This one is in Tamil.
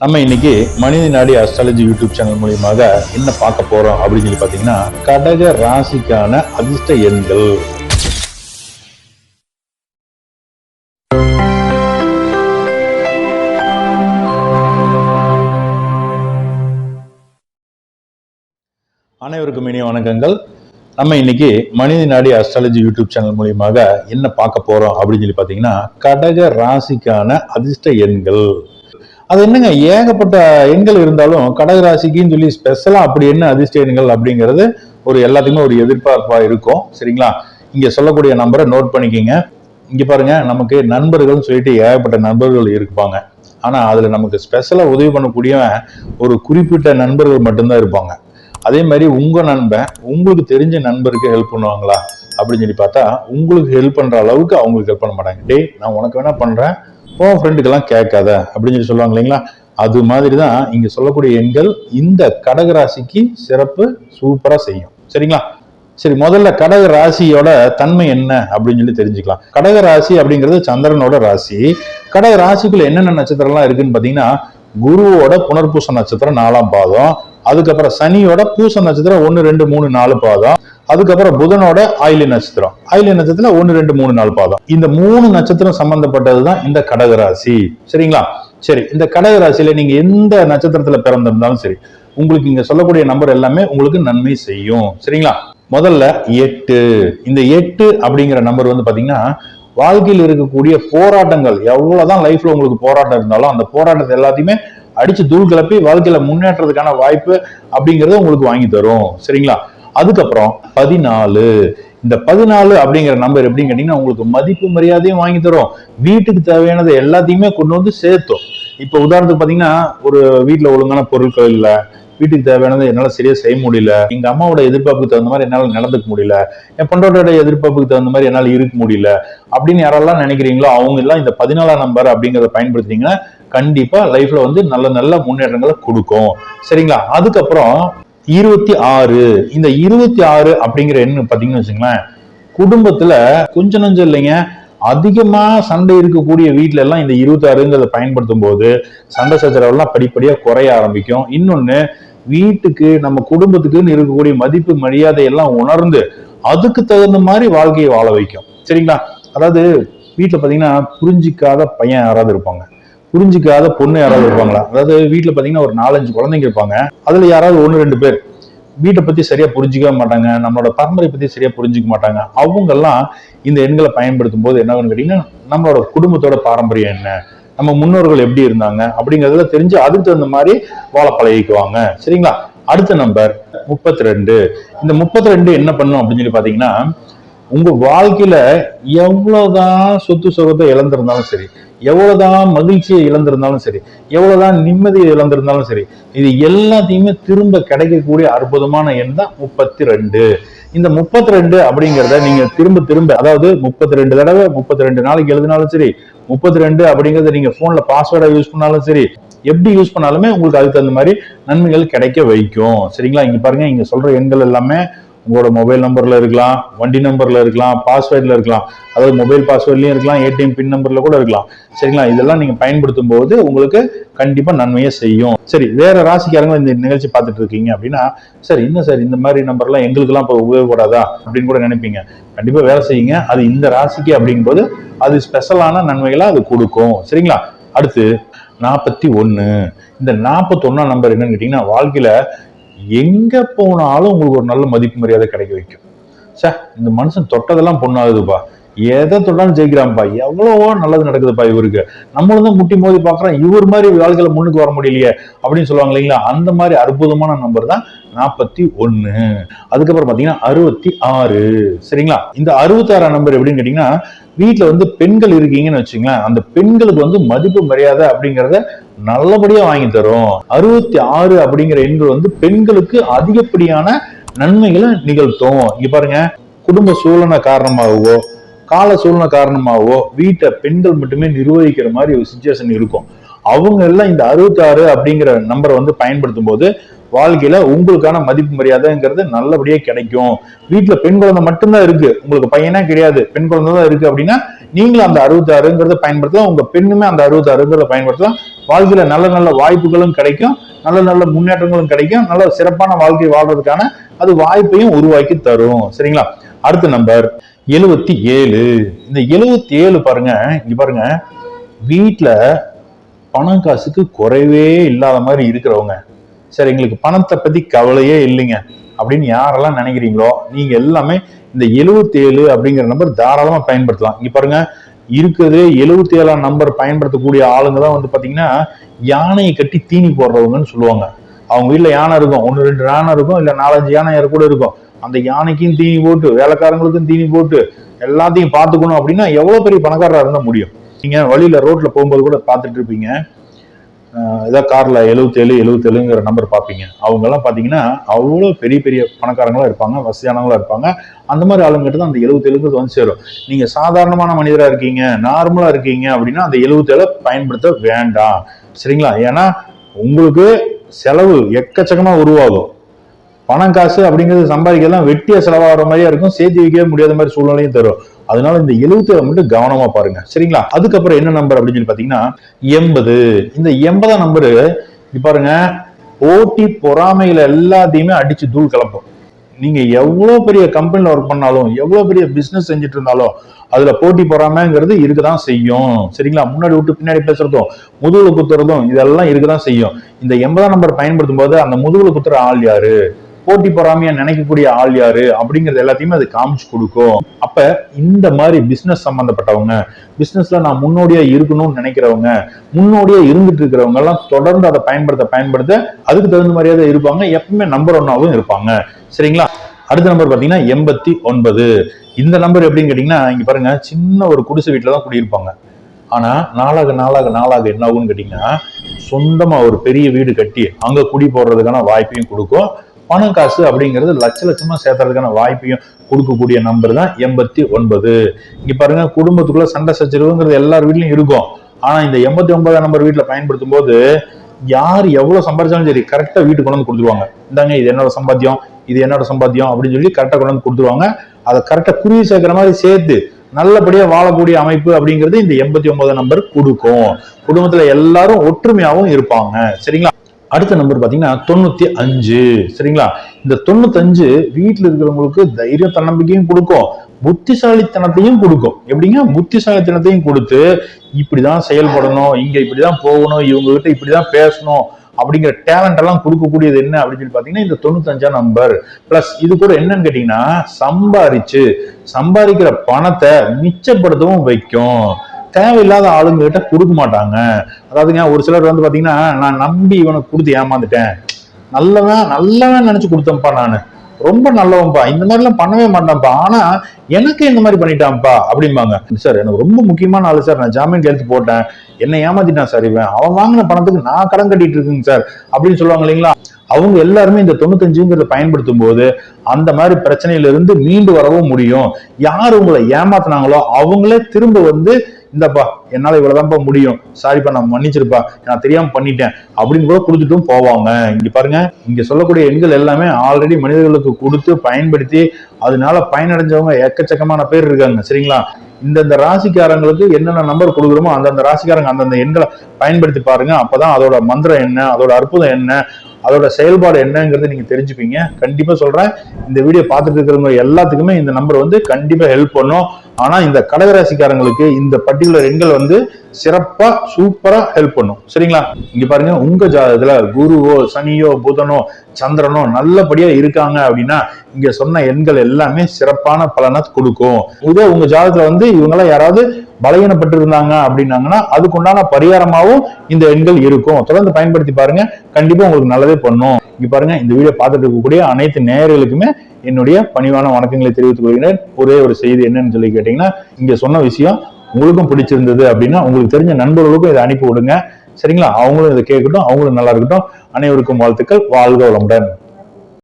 நம்ம இன்னைக்கு மனித நாடி அஸ்ட்ராலஜி யூடியூப் சேனல் மூலியமாக என்ன பார்க்க போறோம் அப்படின்னு சொல்லி பாத்தீங்கன்னா கடக ராசிக்கான அதிர்ஷ்ட எண்கள். அனைவருக்கும் இனிய வணக்கங்கள். நம்ம இன்னைக்கு மனித நாடி அஸ்ட்ராலஜி யூடியூப் சேனல் மூலியமாக என்ன பார்க்க போறோம் அப்படின்னு சொல்லி பாத்தீங்கன்னா கடக ராசிக்கான அதிர்ஷ்ட எண்கள். அது என்னங்க ஏகப்பட்ட எண்கள் இருந்தாலும் கடக ராசிக்குன்னு சொல்லி ஸ்பெஷலா அப்படி என்ன அதிர்ஷ்ட எண்கள் அப்படிங்கிறது ஒரு எல்லாத்துக்குமே ஒரு எதிர்பார்ப்பா இருக்கும். சரிங்களா? இங்க சொல்லக்கூடிய நம்பரை நோட் பண்ணிக்கிங்க. இங்க பாருங்க நமக்கு நண்பர்கள்னு சொல்லிட்டு ஏகப்பட்ட நண்பர்கள் இருப்பாங்க. ஆனா அதுல நமக்கு ஸ்பெஷலா உதவி பண்ணக்கூடியவன் ஒரு குறிப்பிட்ட நண்பர்கள் மட்டும்தான் இருப்பாங்க. அதே மாதிரி உங்க நண்பன் உங்களுக்கு தெரிஞ்ச நண்பருக்கு ஹெல்ப் பண்ணுவாங்களா? அப்படின்னு சொல்லி பார்த்தா உங்களுக்கு ஹெல்ப் பண்ற அளவுக்கு அவங்களுக்கு ஹெல்ப் பண்ண மாட்டாங்க. டேய் நான் உனக்கு வேணா பண்றேன். உன் ஃப்ரெண்டுக்கெல்லாம் கேட்காத அப்படின்னு சொல்லி சொல்லுவாங்க இல்லைங்களா? அது மாதிரி தான் இங்கே சொல்லக்கூடிய எண்கள் இந்த கடக ராசிக்கு சிறப்பு சூப்பராக செய்யும். சரிங்களா? சரி முதல்ல கடக ராசியோட தன்மை என்ன அப்படின்னு சொல்லி தெரிஞ்சுக்கலாம். கடக ராசி அப்படிங்கிறது சந்திரனோட ராசி. கடக ராசிக்குள்ள என்னென்ன நட்சத்திரம்லாம் இருக்குன்னு பாத்தீங்கன்னா குருவோட புனர்பூச நட்சத்திரம் நாலாம் பாதம். அதுக்கப்புறம் சனியோட பூச நட்சத்திரம் ஒன்று ரெண்டு மூணு நாலு பாதம். அதுக்கப்புறம் புதனோட ஆயிலி நட்சத்திரம். ஆயிலி நட்சத்திரம் ஒன்னு ரெண்டு மூணு நாள் பாதம். இந்த மூணு நட்சத்திரம் சம்பந்தப்பட்டதுதான் இந்த கடகராசி. சரிங்களா? சரி இந்த கடகராசியில நீங்க எந்த நட்சத்திரத்துல பிறந்திருந்தாலும் சரி உங்களுக்கு இங்க சொல்லக்கூடிய நம்பர் எல்லாமே உங்களுக்கு நன்மை செய்யும். சரிங்களா? முதல்ல எட்டு. இந்த எட்டு அப்படிங்கிற நம்பர் வந்து பாத்தீங்கன்னா வாழ்க்கையில் இருக்கக்கூடிய போராட்டங்கள். எவ்வளவுதான் லைஃப்ல உங்களுக்கு போராட்டம் இருந்தாலும் அந்த போராட்டத்தை எல்லாத்தையுமே அடிச்சு தூள் கிளப்பி வாழ்க்கையில முன்னேற்றதுக்கான வாய்ப்பு அப்படிங்கறத உங்களுக்கு வாங்கி தரும். சரிங்களா? அதுக்கப்புறம் பதினாலு. இந்த பதினாலு அப்படிங்கிற நம்பர் எப்படின்னு கேட்டீங்கன்னா உங்களுக்கு மதிப்பு மரியாதையும் வாங்கி தரும். வீட்டுக்கு தேவையானது எல்லாத்தையுமே கொண்டு வந்து சேர்த்தும். இப்போ உதாரணத்துக்கு பாத்தீங்கன்னா ஒரு வீட்டுல ஒழுங்கான பொருட்கள் இல்ல. வீட்டுக்கு தேவையானதை என்னால சரியா செய்ய முடியல. எங்க அம்மாவோட எதிர்பார்ப்புக்கு தகுந்த மாதிரி என்னால நடந்துக்க முடியல. என் பொண்டோட எதிர்பார்ப்புக்கு தகுந்த மாதிரி என்னால இருக்க முடியல. அப்படின்னு யாரெல்லாம் நினைக்கிறீங்களோ அவங்க எல்லாம் இந்த பதினாலாம் நம்பர் அப்படிங்கறத பயன்படுத்தினீங்கன்னா கண்டிப்பா லைஃப்ல வந்து நல்ல நல்ல முன்னேற்றங்களை கொடுக்கும். சரிங்களா? அதுக்கப்புறம் இருபத்தி ஆறு. இந்த இருபத்தி ஆறு அப்படிங்கிற எண்ணு பாத்தீங்கன்னு வச்சுங்களேன் குடும்பத்துல கொஞ்சம் நஞ்சம் இல்லைங்க. அதிகமா சண்டை இருக்கக்கூடிய வீட்டுல எல்லாம் இந்த இருபத்தி ஆறுங்கிறத பயன்படுத்தும் போது சண்டை சச்சரவெல்லாம் படிப்படியா குறைய ஆரம்பிக்கும். இன்னொன்னு வீட்டுக்கு நம்ம குடும்பத்துக்குன்னு இருக்கக்கூடிய மதிப்பு மரியாதை எல்லாம் உணர்ந்து அதுக்கு தகுந்த மாதிரி வாழ்க்கையை வாழ வைக்கும். சரிங்களா? அதாவது வீட்டுல பாத்தீங்கன்னா புரிஞ்சிக்காத பையன் யாராவது இருப்பாங்க. புரிஞ்சிக்காத பொண்ணு யாராவது இருப்பாங்களா? அதாவது வீட்டுல பாத்தீங்கன்னா ஒரு நாலஞ்சு குழந்தைங்க இருப்பாங்க. அதுல யாராவது ஒண்ணு ரெண்டு பேர். வீட்டை பத்தி சரியா புரிஞ்சுக்கவே மாட்டாங்க. நம்மளோட பரம்பரை பத்தி சரியா புரிஞ்சுக்க மாட்டாங்க. அவங்க எல்லாம் இந்த எண்களை பயன்படுத்தும் போது என்ன ஆகும்னு கேட்டீங்கன்னா நம்மளோட குடும்பத்தோட பாரம்பரியம் என்ன? நம்ம முன்னோர்கள் எப்படி இருந்தாங்க? அப்படிங்கறதுல தெரிஞ்சு அதுக்கு தகுந்த மாதிரி வாழ பழகிக்குவாங்க. சரிங்களா? அடுத்த நம்பர் முப்பத்தி ரெண்டு இந்த முப்பத்தி ரெண்டு என்ன பண்ணும் அப்படின்னு சொல்லி பாத்தீங்கன்னா உங்க வாழ்க்கையில எவ்வளவுதான் சொத்து சுகத்தை இழந்திருந்தாலும் சரி எவ்வளவுதான் மகிழ்ச்சியை இழந்திருந்தாலும் சரி எவ்வளவுதான் நிம்மதியை இழந்திருந்தாலும் சரி இது எல்லாத்தையுமே திரும்ப கிடைக்கக்கூடிய அற்புதமான எண் தான் முப்பத்தி ரெண்டு இந்த முப்பத்தி ரெண்டு அப்படிங்கிறத நீங்க திரும்ப திரும்ப அதாவது முப்பத்தி ரெண்டு தடவை முப்பத்தி ரெண்டு நாளைக்கு எழுதினாலும் சரி முப்பத்தி ரெண்டு அப்படிங்கறத நீங்க போன்ல பாஸ்வேர்டா யூஸ் பண்ணாலும் சரி எப்படி யூஸ் பண்ணாலுமே உங்களுக்கு அதுக்கு தகுந்த மாதிரி நன்மைகள் கிடைக்க வைக்கும். சரிங்களா? இங்க பாருங்க இங்க சொல்ற எண்கள் எல்லாமே உங்களோட மொபைல் நம்பர்ல இருக்கலாம் வண்டி நம்பர்ல இருக்கலாம் பாஸ்வேர்ட்ல இருக்கலாம். அதாவது மொபைல் பாஸ்வேர்ட்லயும் இருக்கலாம் ஏடிஎம் பின் நம்பர்ல கூட இருக்கலாம். சரிங்களா? இதெல்லாம் நீங்க பயன்படுத்தும் போது உங்களுக்கு கண்டிப்பா நன்மையை செய்யும். சரி வேற ராசிக்காரங்க இந்த நிகழ்ச்சி பார்த்துட்டு இருக்கீங்க அப்படின்னா சரி இன்னும் சார் இந்த மாதிரி நம்பர்லாம் எங்களுக்கெல்லாம் இப்போ உபயோகப்படாதா? அப்படின்னு கூட நினைப்பீங்க. கண்டிப்பா வேலை செய்யுங்க. அது இந்த ராசிக்கு அப்படிங்கும்போது அது ஸ்பெஷலான நன்மைகளை அது கொடுக்கும். சரிங்களா? அடுத்து நாற்பத்தி ஒன்று இந்த நாற்பத்தொன்னா நம்பர் என்னன்னு கேட்டிங்கன்னா வாழ்க்கையில் எங்க போனாலும் உங்களுக்கு ஒரு நல்ல மதிப்பு மரியாதை கிடைக்க வைக்கும். சார் இந்த மனுஷன் தொட்டதெல்லாம் பொண்ணாகுதுப்பா. எதை தொட்டாலும் ஜெயிக்கிறான்ப்பா. எவ்வளவோ நல்லது நடக்குதுப்பா இவருக்கு. நம்மளும் தான் முட்டி மோதி பாக்குறோம் இவர் மாதிரி வாழ்க்கையில முன்னுக்கு வர முடியலையே அப்படின்னு சொல்லுவாங்க இல்லைங்களா? அந்த மாதிரி அற்புதமான நம்பர் தான் நாற்பத்தி ஒன்று அதுக்கப்புறம் பார்த்தீங்கன்னா அறுபத்தி ஆறு. சரிங்களா? இந்த அறுபத்தாறாம் நம்பர் எப்படின்னு கேட்டிங்கன்னா வீட்டில் வந்து பெண்கள் இருக்கீங்கன்னு வச்சுங்களேன் அந்த பெண்களுக்கு வந்து மதிப்பு மரியாதை அப்படிங்கிறத நல்லபடியா வாங்கி தரும். அறுபத்தி ஆறு அப்படிங்கிற எண்கள் வந்து பெண்களுக்கு அதிகப்படியான நன்மைகளை நிகழ்த்தும். இங்க பாருங்க குடும்ப சூழலை காரணமாகவோ கால சூழ்நிலை காரணமாகவோ வீட்டை பெண்கள் மட்டுமே நிர்வகிக்கிற மாதிரி ஒரு சுச்சுவேஷன் இருக்கும். அவங்க எல்லாம் இந்த அறுபத்தி ஆறு அப்படிங்கிற நம்பரை வந்து பயன்படுத்தும் போது வாழ்க்கையில உங்களுக்கான மதிப்பு மரியாதைங்கிறது நல்லபடியா கிடைக்கும். வீட்டுல பெண் குழந்தை மட்டும்தான் இருக்கு. உங்களுக்கு பையனா கிடையாது. பெண் குழந்தை தான் இருக்கு அப்படின்னா நீங்களும் அந்த அறுபத்தாறுங்கிறத பயன்படுத்தலாம். உங்க பெண்ணுமே அந்த அறுபத்தாறுங்கிறத பயன்படுத்தலாம். வாழ்க்கையில நல்ல நல்ல வாய்ப்புகளும் கிடைக்கும். நல்ல நல்ல முன்னேற்றங்களும் கிடைக்கும். நல்ல சிறப்பான வாழ்க்கை வாழ்றதுக்கான அது வாய்ப்பையும் உருவாக்கி தரும். சரிங்களா? அடுத்த நம்பர் எழுவத்தி ஏழு. இந்த எழுவத்தி ஏழு பாருங்க. இங்க பாருங்க. வீட்டுல பணம் காசுக்கு குறைவே இல்லாத மாதிரி இருக்கிறவங்க. சரி எங்களுக்கு பணத்தை பத்தி கவலையே இல்லைங்க. அப்படின்னு யாரெல்லாம் நினைக்கிறீங்களோ நீங்க எல்லாமே இந்த எழுபத்தி ஏழு அப்படிங்கிற நம்பர் தாராளமா பயன்படுத்தலாம். இங்க பாருங்க இருக்கிறதே எழுபத்தி ஏழாம் நம்பர் பயன்படுத்தக்கூடிய ஆளுங்க தான் வந்து பாத்தீங்கன்னா யானையை கட்டி தீனி போடுறவங்கன்னு சொல்லுவாங்க. அவங்க வீட்டுல யானை இருக்கும். ஒன்று ரெண்டு யானை இருக்கும் இல்ல நாலஞ்சு யானை கூட இருக்கும். அந்த யானைக்கும் தீனி போட்டு வேலைக்காரங்களுக்கும் தீனி போட்டு எல்லாத்தையும் பார்த்துக்கணும் அப்படின்னா எவ்வளவு பெரிய பணக்காரரா இருந்தா முடியும்? நீங்க வழியில ரோட்ல போகும்போது கூட பார்த்துட்டு இருப்பீங்க. ஏதோ கார்ல எழுபத்தேழு எழுபத்தேழுங்கிற நம்பர் பார்ப்பீங்க. அவங்க எல்லாம் அவ்வளோ பெரிய பெரிய பணக்காரங்களா இருப்பாங்க வசதியானவங்களா இருப்பாங்க. அந்த மாதிரி ஆளுங்கிட்ட தான் அந்த எழுபத்தேழுங்கிறது வந்து சேரும். நீங்க சாதாரணமான மனிதரா இருக்கீங்க நார்மலா இருக்கீங்க அப்படின்னா அந்த எழுபத்தேழை பயன்படுத்த வேண்டாம். சரிங்களா? ஏன்னா உங்களுக்கு செலவு எக்கச்சக்கமா உருவாகும். பணம் காசு அப்படிங்கிறது சம்பாதிக்கலாம் வெட்டிய செலவாகிற மாதிரியா இருக்கும் சேர்த்து வைக்கவே முடியாத மாதிரி சூழ்நிலையும் தரும். அதனால இந்த எழுபத்தேழு மட்டும் கவனமா பாருங்க. சரிங்களா? அதுக்கப்புறம் என்ன நம்பர் அப்படின்னு சொல்லி பாத்தீங்கன்னா எண்பது. இந்த எண்பதாம் நம்பரு பாருங்க போட்டி பொறாமையில எல்லாத்தையுமே அடிச்சு தூள் கலப்போம். நீங்க எவ்வளவு பெரிய கம்பெனில ஒர்க் பண்ணாலும் எவ்வளவு பெரிய பிசினஸ் செஞ்சுட்டு இருந்தாலும் அதுல போட்டி பொறாமைங்கிறது இருக்கதான் செய்யும். சரிங்களா? முன்னாடி விட்டு பின்னாடி பேசுறதும் முதுகுல குத்துறதும் இதெல்லாம் இருக்கதான் செய்யும். இந்த எண்பதாம் நம்பர் பயன்படுத்தும் போது அந்த முதுகுல குத்துற ஆள் யாரு? போட்டி பொறாமையா நினைக்கக்கூடிய ஆள் யாரு? அப்படிங்கறது எல்லாத்தையுமே அது காமிச்சு கொடுக்கும். அப்ப இந்த மாதிரி பிசினஸ் சம்பந்தப்பட்டவங்க பிசினஸ்ல நான் முன்னோடியா இருக்கணும்னு நினைக்கிறவங்க முன்னோடியா இருந்துட்டு இருக்கிறவங்க எல்லாம் தொடர்ந்து அதை பயன்படுத்த பயன்படுத்த அதுக்கு தகுந்த மாதிரியே தான் இருப்பாங்க. எப்பவுமே நம்பர் ஒன்னாவும் இருப்பாங்க. சரிங்களா? அடுத்த நம்பர் பாத்தீங்கன்னா எண்பத்தி ஒன்பது. இந்த நம்பர் எப்படின்னு கேட்டீங்கன்னா இங்க பாருங்க சின்ன ஒரு குடிசை வீட்டுல தான் குடியிருப்பாங்க. ஆனா நாளாக நாளாக நாளாக என்ன ஆகும்னு கேட்டீங்கன்னா சொந்தமா ஒரு பெரிய வீடு கட்டி அங்க குடி போடுறதுக்கான வாய்ப்பையும் கொடுக்கும். பணம் காசு அப்படிங்கிறது லட்ச லட்சமா சேர்த்துறதுக்கான வாய்ப்பையும் கொடுக்கக்கூடிய நம்பர் தான் எண்பத்தி ஒன்பது. இங்க பாருங்க குடும்பத்துக்குள்ள சண்டை சச்சரவுங்கிறது எல்லார் வீட்லயும் இருக்கும். ஆனா இந்த எண்பத்தி ஒன்பதாம் நம்பர் வீட்டுல பயன்படுத்தும் போது யார் எவ்வளவு சம்பாதிச்சாலும் சரி கரெக்டா வீட்டுக்கு கொண்டு வந்து கொடுத்துருவாங்க. இந்தாங்க இது என்னோட சம்பாத்தியம் இது என்னோட சம்பாத்தியம் அப்படின்னு சொல்லி கரெக்டா கொண்டு வந்து கொடுத்துருவாங்க. அதை கரெக்டா குருவி சேர்க்கிற மாதிரி சேர்த்து நல்லபடியா வாழக்கூடிய அமைப்பு அப்படிங்கிறது இந்த எண்பத்தி ஒன்பதாம் நம்பர் கொடுக்கும். குடும்பத்துல எல்லாரும் ஒற்றுமையாவும் இருப்பாங்க. சரிங்களா? அடுத்த நம்பர் பாத்தீங்கன்னா தொண்ணூத்தி அஞ்சு. சரிங்களா? இந்த தொண்ணூத்தஞ்சு வீட்டுல இருக்கிறவங்களுக்கு தைரிய தன்னம்பிக்கையும் கொடுக்கும். புத்திசாலித்தனத்தையும் கொடுக்கும். எப்படிங்க? புத்திசாலித்தனத்தையும் கொடுத்து இப்படிதான் செயல்படணும் இங்க இப்படிதான் போகணும் இவங்க கிட்ட இப்படிதான் பேசணும் அப்படிங்கிற டேலண்ட் எல்லாம் கொடுக்கக்கூடியது என்ன அப்படின்னு சொல்லி பாத்தீங்கன்னா இந்த தொண்ணூத்தஞ்சாம் நம்பர் பிளஸ் இது கூட என்னன்னு கேட்டீங்கன்னா சம்பாரிச்சு சம்பாதிக்கிற பணத்தை மிச்சப்படுத்தவும் வைக்கும். தேவையில்லாத ஆளுங்க கிட்ட கொடுக்க மாட்டாங்க. அதாவதுங்க ஒரு சிலர் வந்து பாத்தீங்கன்னா நான் நம்பி இவனுக்கு கொடுத்து ஏமாந்துட்டேன். நல்லவன் நல்லவன் நினைச்சு கொடுத்தேன்ப்பா நான். ரொம்ப நல்லவன்பா இந்த மாதிரி எல்லாம் பண்ணவே மாட்டான்ப்பா. ஆனா எனக்கு இந்த மாதிரி பண்ணிட்டான்ப்பா அப்படிம்பாங்க. சார் எனக்கு ரொம்ப முக்கியமான ஆளு சார். நான் ஜாமீன் கையெழுத்து போட்டேன். என்ன ஏமாத்திட்டான் சார் இவன். அவன் வாங்கின பணத்துக்கு நான் கடன் கட்டிட்டு இருக்குங்க சார் அப்படின்னு சொல்லுவாங்க இல்லைங்களா? அவங்க எல்லாருமே இந்த தொண்ணூத்தஞ்சுங்கிறத பயன்படுத்தும் போது அந்த மாதிரி பிரச்சனையில இருந்து மீண்டு வரவும் முடியும். யார் உங்களை ஏமாத்துனாங்களோ அவங்களே திரும்ப வந்து இந்தப்பா என்னால இவ்வளவுதான்ப்பா முடியும். சாரிப்பா நான் மன்னிச்சிருப்பா. நான் தெரியாம பண்ணிட்டேன். அப்படின்னு கூட கொடுத்துட்டும் போவாங்க. இங்க பாருங்க இங்க சொல்லக்கூடிய எண்கள் எல்லாமே ஆல்ரெடி மனிதர்களுக்கு கொடுத்து பயன்படுத்தி அதனால பயனடைஞ்சவங்க எக்கச்சக்கமான பேர் இருக்காங்க. சரிங்களா? இந்தந்த ராசிக்காரங்களுக்கு என்னென்ன நம்பர் கொடுக்குறோமோ அந்தந்த ராசிக்காரங்க அந்தந்த எண்களை பயன்படுத்தி பாருங்க. அப்பதான் அதோட மந்திரம் என்ன அதோட அற்புதம் என்ன அதோட செயல்பாடு என்னங்கிறது நீங்க தெரிஞ்சுப்பீங்க. கண்டிப்பா சொல்றேன். இந்த வீடியோ பார்த்துட்டு இருக்கிறவங்க எல்லாத்துக்குமே இந்த நம்பர் வந்து கண்டிப்பா ஹெல்ப் பண்ணும். ஆனா இந்த கடகராசிக்காரங்களுக்கு இந்த பர்டிகுலர் எண்கள் வந்து சிறப்பா சூப்பரா ஹெல்ப் பண்ணும். சரிங்களா? இங்க பாருங்க உங்க ஜாதகத்துல குருவோ சனியோ புதனோ சந்திரனோ நல்லபடியா இருக்காங்க அப்படின்னா இங்க சொன்ன எண்கள் எல்லாமே சிறப்பான பலனை கொடுக்கும். இதே உங்க ஜாதகத்துல வந்து இவங்கெல்லாம் யாராவது பலகீனப்பட்டு இருந்தாங்க அப்படின்னாங்கன்னா அதுக்குண்டான பரிகாரமாகவும் இந்த எண்கள் இருக்கும். தொடர்ந்து பயன்படுத்தி பாருங்க. கண்டிப்பா உங்களுக்கு நல்லதே பண்ணும். இங்க பாருங்க இந்த வீடியோ பார்த்துட்டு இருக்கக்கூடிய அனைத்து நேயர்களுக்குமே என்னுடைய பணிவான வணக்கங்களை தெரிவித்துக் கொள்கிறேன். ஒரே ஒரு செய்தி என்னன்னு சொல்லி கேட்டீங்கன்னா இங்க சொன்ன விஷயம் உங்களுக்கும் பிடிச்சிருந்தது அப்படின்னா உங்களுக்கு தெரிஞ்ச நண்பர்களுக்கும் இதை அனுப்பி விடுங்க. சரிங்களா? அவங்களும் இதை கேட்கட்டும் அவங்களும் நல்லா இருக்கட்டும். அனைவருக்கும் வாழ்த்துக்கள். வாழ்க வளமுடன்.